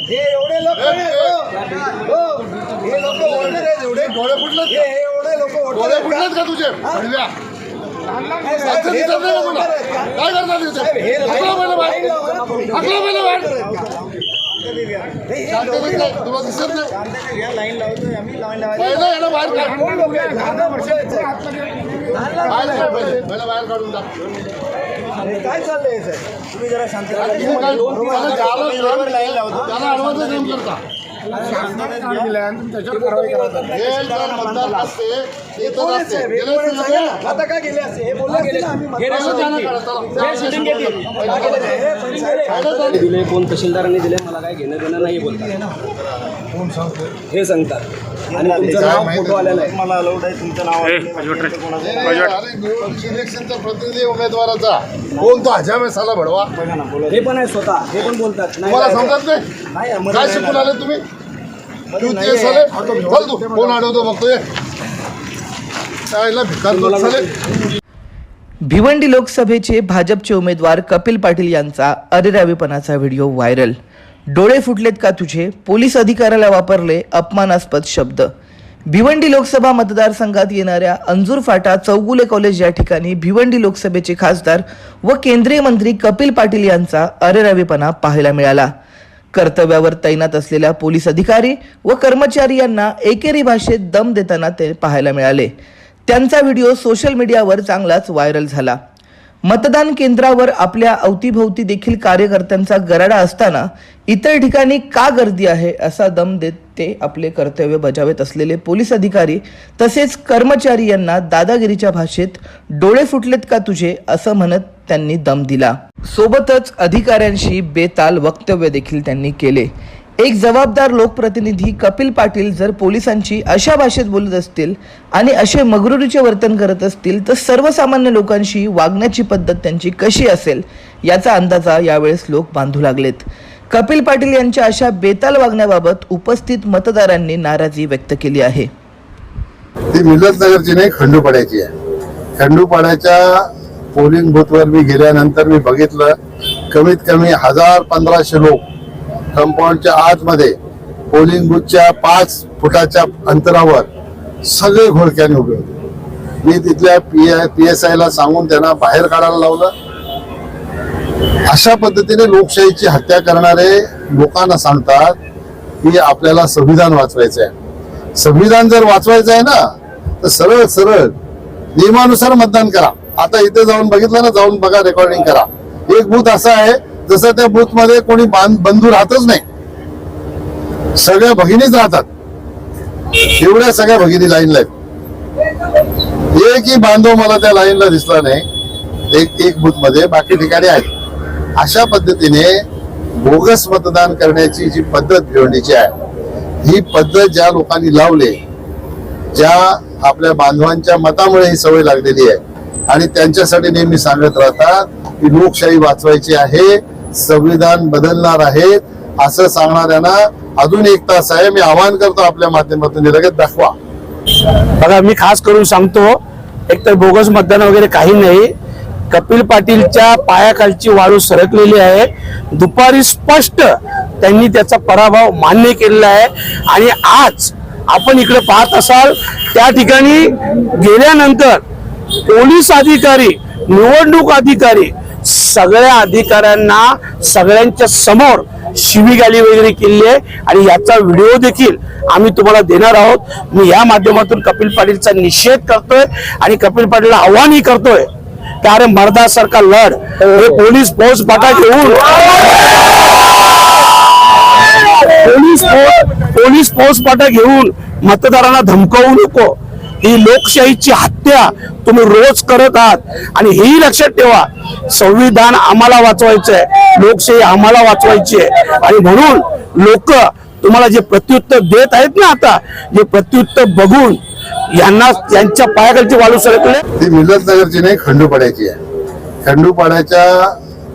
हे एवढे लोक ए, ए, हे. लोक ओढणार आहेत एवढे. डोळे फुटलेत हे एवढे लोक डोळे फुटलेत का तुझे? भडव्या. काय करणार? हाकला पहिलं बाहेर. हाकला पहिलं बाहेर. लाईन लावतोय आम्ही लाईन. हे काय चाललंय सर तुम्ही जरा शांत. तुम्ही काय- त्याला हे जर मतदार असते ते तर कोण असते गेले असते ना आता काय गेले असते हे बोलले हे दिले कोण तहसीलदारांनी दिले मला काय घेणं देणं नाही बोलतात हे सांगतात. आणि तुमचं नाव फोटो आलेलं आहे. मला अलाउड आहे. तुमचं नाव आहे. नाही, अरे निवडणूक इलेक्शनचा प्रतिनिधी उमेदवाराचा. कोण तो हजाम आहे साला भडवा? बघा ना बोला. हे पण आहे स्वतः. हे पण बोलतात. नाही समजत नाही? काय नाही शिकून. आले तुम्ही? तू ते. साले? तू कोण बघतोय भिवंडी लोकसभेचे भाजपचे उमेदवार कपिल पाटील यांचा अरेरावीपणाचा व्हिडिओ व्हायरल. डोळे फुटलेत का तुझे? पोलीस अधिकाऱ्याला वापरले अपमानास्पद शब्द. भिवंडी लोकसभा मतदारसंघात येणाऱ्या अंजूर फाटा चौगुले कॉलेज या ठिकाणी भिवंडी लोकसभेचे खासदार व केंद्रीय मंत्री कपिल पाटील यांचा अरेरावीपणा पाहायला मिळाला. कर्तव्यावर तैनात असलेल्या पोलीस अधिकारी व कर्मचारी यांना एकेरी भाषेत दम देताना ते पाहायला मिळाले. त्यांचा व्हिडिओ सोशल मीडियावर चांगलाच व्हायरल झाला. मतदान केंद्रावर आपल्या अवतीभोवती देखील कार्यकर्त्यांचा गराडा असताना इतर ठिकाणी का गर्दी आहे असा दम देत ते आपले कर्तव्य बजावत असलेले पोलीस अधिकारी तसेच कर्मचारी यांना दादागिरीच्या भाषेत डोळे फुटलेत का तुझे असं म्हणत त्यांनी दम दिला. सोबतच अधिकाऱ्यांशी बेताल वक्तव्य देखील त्यांनी केले. एक जबाबदार लोकप्रतिनिधी कपिल पाटील जर पोलिसांची अशा भाषेत बोलत असतील आणि असे मगरुरीचे वर्तन करत असतील तर सर्वसामान्य लोकांशी वागण्याची पद्धत त्यांची कशी असेल याचा अंदाजा यावेळेस लोक बांधू लागलेत. कपिल पाटील यांच्या अशा बेताल वागण्याबाबत उपस्थित मतदारांनी नाराजी व्यक्त केली आहे. ती मिलतनगरची नाही खंडूपाड्याची आहे. खंडूपाड्याच्या पोलिंग बूथवर मी गेल्यानंतर मी बघितलं कमीत कमी हजार पंधराशे लोक कंपाऊंडच्या आतमध्ये पोलिंग बूथच्या पाच फुटाच्या अंतरावर सगळे घोडक्याने उभे होते. मी तिथल्या पी पी एस आयला सांगून त्यांना बाहेर काढायला लावलं. अशा पद्धतीने लोकशाहीची हत्या करणारे लोकांना सांगतात की आपल्याला संविधान वाचवायचं आहे संविधान जर वाचवायचं आहे ना तर सरळ सरळ नियमानुसार मतदान करा. आता इथे जाऊन बघितलं ना जाऊन बघा रेकॉर्डिंग करा. एक बूथ असा आहे जसं त्या बूथमध्ये कोणी बांध- बंधू राहतच नाही. सगळ्या भगिनीच राहतात. एवढ्या सगळ्या भगिनी लाईनला आहेत. एकही बांधव मला त्या लाईनला दिसला नाही. एक एक बूथमध्ये बाकी ठिकाणी आहेत. अशा पद्धतीने बोगस मतदान करण्याची जी पद्धत भिवंडीची आहे ही पद्धत ज्या लोकांनी लावले ज्या आपल्या बांधवांच्या मतामुळे ही सवय लागलेली आहे. आणि त्यांच्यासाठी नेहमी सांगत राहतात की लोकशाही वाचवायची आहे संविधान बदलणार आहे असं सांगणाऱ्यांना अजून एक तास आहे. मी आवाहन करतो आपल्या माध्यमातून लगेच दाखवा. बघा मी खास करून सांगतो एक तर बोगस मतदान वगैरे काही नाही. कपिल पाटीलच्या पायाखालची वाळू सरकलेली आहे. दुपारी स्पष्ट त्यांनी त्याचा पराभव मान्य केलेला आहे. आणि आज आपण इकडे पाहत असाल त्या ठिकाणी गेल्यानंतर पोलीस अधिकारी निवडणूक अधिकारी सगळ्या अधिकाऱ्यांना सगळ्यांच्या समोर शिवीगाली वगैरे केली आहे. आणि याचा व्हिडिओ देखील आम्ही तुम्हाला देणार आहोत. मी या माध्यमातून कपिल पाटीलचा निषेध करतोय आणि कपिल पाटीलला आव्हानही करतोय की अरे मर्दासारखा लढ. हे पोलीस फौज पाटा घेऊन पोलीस फौज पोलीस फौज पाटा घेऊन मतदारांना धमकावू नको. ही लोकशाहीची हत्या तुम्ही रोज करत आहात. आणि हेही लक्षात ठेवा संविधान आम्हाला वाचवायचं आहे लोकशाही आम्हाला वाचवायची आहे. आणि म्हणून लोक तुम्हाला जे प्रत्युत्तर देत आहेत ना आता जे प्रत्युत्तर बघून यांना यांच्या पायाखालची वाळू सरकले. ती मिलतनगरची नाही खंडूपाड्याची आहे. खंडूपाड्याच्या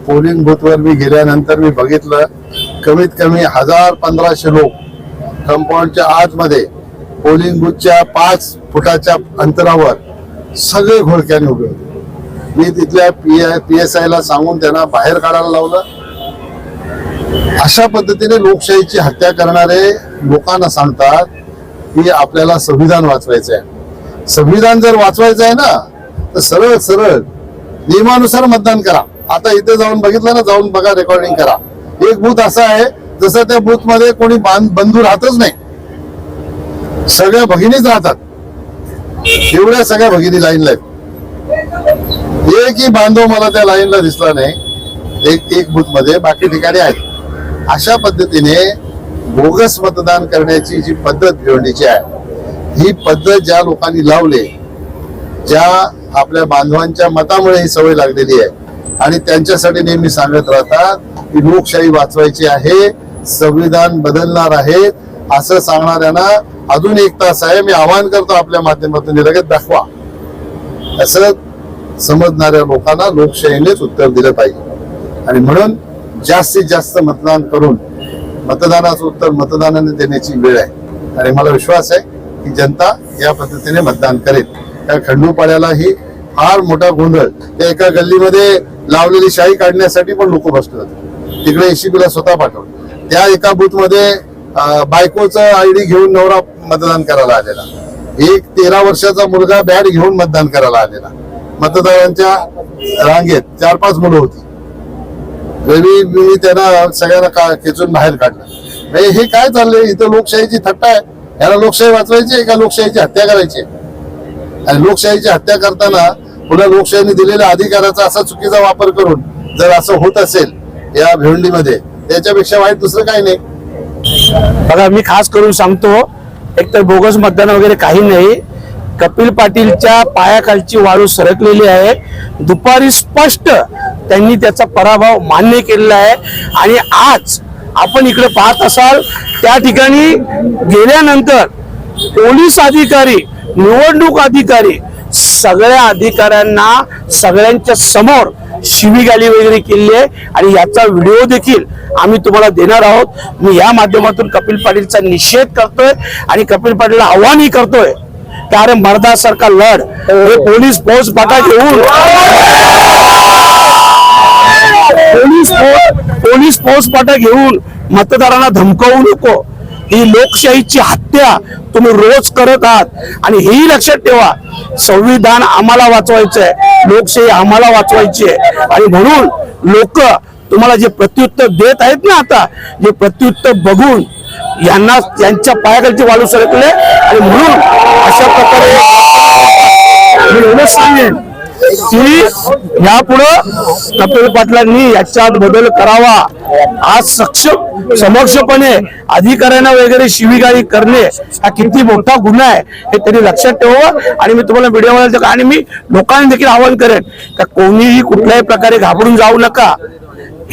पोलिंग बूथवर मी गेल्यानंतर मी बघितलं कमीत कमी हजार पंधराशे लोक कंपाऊंडच्या आतमध्ये पोलिंग बूथच्या पाच फुटाच्या अंतरावर सगळे घोळक्याने उभे होते. मी तिथल्या पी पी एस आयला सांगून त्यांना बाहेर काढायला लावलं. अशा पद्धतीने लोकशाहीची हत्या करणारे लोकांना सांगतात की आपल्याला संविधान वाचवायचं आहे संविधान जर वाचवायचं आहे ना तर सरळ सरळ नियमानुसार मतदान करा. आता इथे जाऊन बघितलं ना जाऊन बघा रेकॉर्डिंग करा. एक बूथ असा आहे जसं त्या बूथमध्ये कोणी बांध- बंधू राहतच नाही. सगळ्या भगिनीच राहतात एवढ्या सगळ्या भगिनी लाईनला आहेत. एकही बांधव मला त्या लाईनला दिसला नाही. एक एक बूथमध्ये बाकी ठिकाणी आहेत अशा पद्धतीने बोगस मतदान करण्याची जी पद्धत भिवंडीची आहे ही पद्धत ज्या लोकांनी लावले ज्या आपल्या बांधवांच्या मतामुळे ही सवय लागलेली आहे. आणि त्यांच्यासाठी नेहमी सांगत राहतात की लोकशाही वाचवायची आहे संविधान बदलणार आहे असं सांगणाऱ्यांना अजून एक तास आहे. मी आवाहन करतो आपल्या माध्यमातून लगेच दाखवा. असं समजणाऱ्या लोकांना लोकशाहीनेच उत्तर दिलं पाहिजे. आणि म्हणून जास्तीत जास्त मतदान करून मतदानाचं उत्तर मतदानाने देण्याची वेळ आहे. आणि मला विश्वास आहे की जनता या पद्धतीने मतदान करेल. त्या खंडूपाड्याला ही फार मोठा गोंधळ. त्या एका गल्लीमध्ये लावलेली शाही काढण्यासाठी पण लोक बसले होते तिकडे एसीबीला स्वतः पाठवलं. त्या एका बूथमध्ये बायकोचं आयडी घेऊन नवरा मतदान करायला आलेला. एक तेरा वर्षाचा मुलगा बॅट घेऊन मतदान करायला आलेला. मतदारांच्या रांगेत चार पाच मुलं होती. रवी मी त्यांना सगळ्यांना का खेचून बाहेर काढलं. हे काय चाललंय? इथं लोकशाहीची थट्टा आहे. याला लोकशाही वाचवायची आहे का लोकशाहीची हत्या करायची आहे? आणि लोकशाहीची हत्या करताना पुन्हा लोकशाहीने दिलेल्या अधिकाराचा असा चुकीचा वापर करून जर असं होत असेल या भिवंडीमध्ये त्याच्यापेक्षा वाईट दुसरं काही नाही. बघा मी खास करून सांगतो एकतर बोगस मतदान वगैरे काही नाही. कपिल पाटीलच्या पायाखालची वाळू सरकलेली आहे. दुपारी स्पष्ट त्यांनी त्याचा पराभव मान्य केलेला आहे. आणि आज आपण इकडे पाहत असाल त्या ठिकाणी गेल्यानंतर पोलीस अधिकारी निवडणूक अधिकारी सगळ्या अधिकाऱ्यांना सगळ्यांच्या समोर शिवीगाली वगैरे केली आहे आणि याचा व्हिडिओ देखील आम्ही तुम्हाला देणार आहोत. मी या माध्यमातून कपिल पाटीलचा निषेध करतोय आणि कपिल पाटीलला आव्हानही करतोय कारण अरे मर्दासारखा लढ हे पोलीस फौज फाटा घेऊन. पोलीस पोलीस फौज फाटा घेऊन मतदारांना धमकवू नको. ही लोकशाहीची हत्या तुम्ही रोज करत आहात. आणि हेही लक्षात ठेवा संविधान आम्हाला वाचवायचं आहे लोकशाही आम्हाला वाचवायची आहे आणि म्हणून लोक तुम्हाला जे प्रत्युत्तर देत आहेत ना आता जे प्रत्युत्तर बघून यांना यांच्या पायाखालचे वाळू सरकले. आणि म्हणून अशा प्रकारे मी एवढंच सांगेन. की यापुढं कपिल पाटलांनी याच्यात बदल करावा आज सक्षम समक्षपणे अधिकाऱ्यांना वगैरे शिवीगाळी करणे हा किती मोठा गुन्हा आहे हे त्यांनी लक्षात ठेवावं. आणि मी तुम्हाला व्हिडिओ आणि मी लोकांना देखील आवाहन करेन का कोणीही कुठल्याही प्रकारे घाबरून जाऊ नका.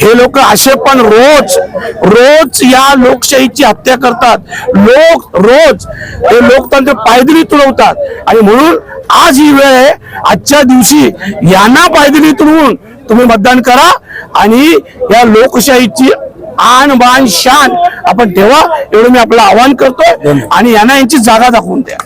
हे लोक असे पण रोज रोज या लोकशाहीची हत्या करतात. लोक रोज हे लोकतंत्र पायदळी तुडवतात. आणि म्हणून आज ही वेळ आहे आजच्या दिवशी यांना पायदळी तुडवून तुम्ही मतदान करा आणि या लोकशाहीची आन बान शान आपण ठेवा एवढं मी आपलं आवाहन करतोय आणि यांना यांची जागा दाखवून द्या.